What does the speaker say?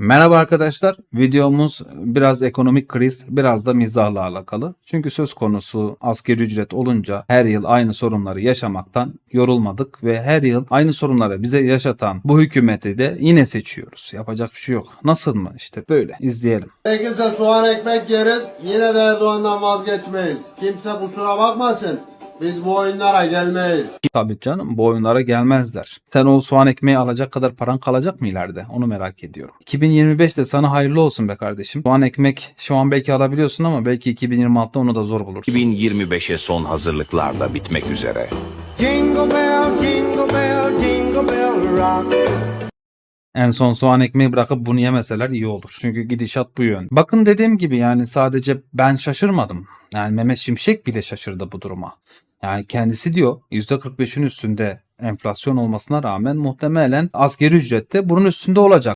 Merhaba arkadaşlar. Videomuz biraz ekonomik kriz, biraz da mizahla alakalı. Çünkü söz konusu asgari ücret olunca her yıl aynı sorunları yaşamaktan yorulmadık ve her yıl aynı sorunları bize yaşatan bu hükümeti de yine seçiyoruz. Yapacak bir şey yok. Nasıl mı? İşte böyle. İzleyelim. Gerekirse soğan ekmek yeriz, yine de Erdoğan'dan vazgeçmeyiz. Kimse kusura bakmasın, biz bu oyunlara gelmeyiz. Tabii canım bu oyunlara gelmezler. Sen o soğan ekmeği alacak kadar paran kalacak mı ileride? Onu merak ediyorum. 2025'te sana hayırlı olsun be kardeşim. Soğan ekmek şu an belki alabiliyorsun ama belki 2026'da onu da zor bulursun. 2025'e son hazırlıklar da bitmek üzere. Jingle bell, jingle bell, jingle bell rock. En son soğan ekmeği bırakıp bunu yemeseler iyi olur. Çünkü gidişat bu yön. Bakın dediğim gibi yani sadece ben şaşırmadım. Yani Mehmet Şimşek bile şaşırdı bu duruma. Yani kendisi diyor %45'in üstünde enflasyon olmasına rağmen muhtemelen asgari ücrette bunun üstünde olacak.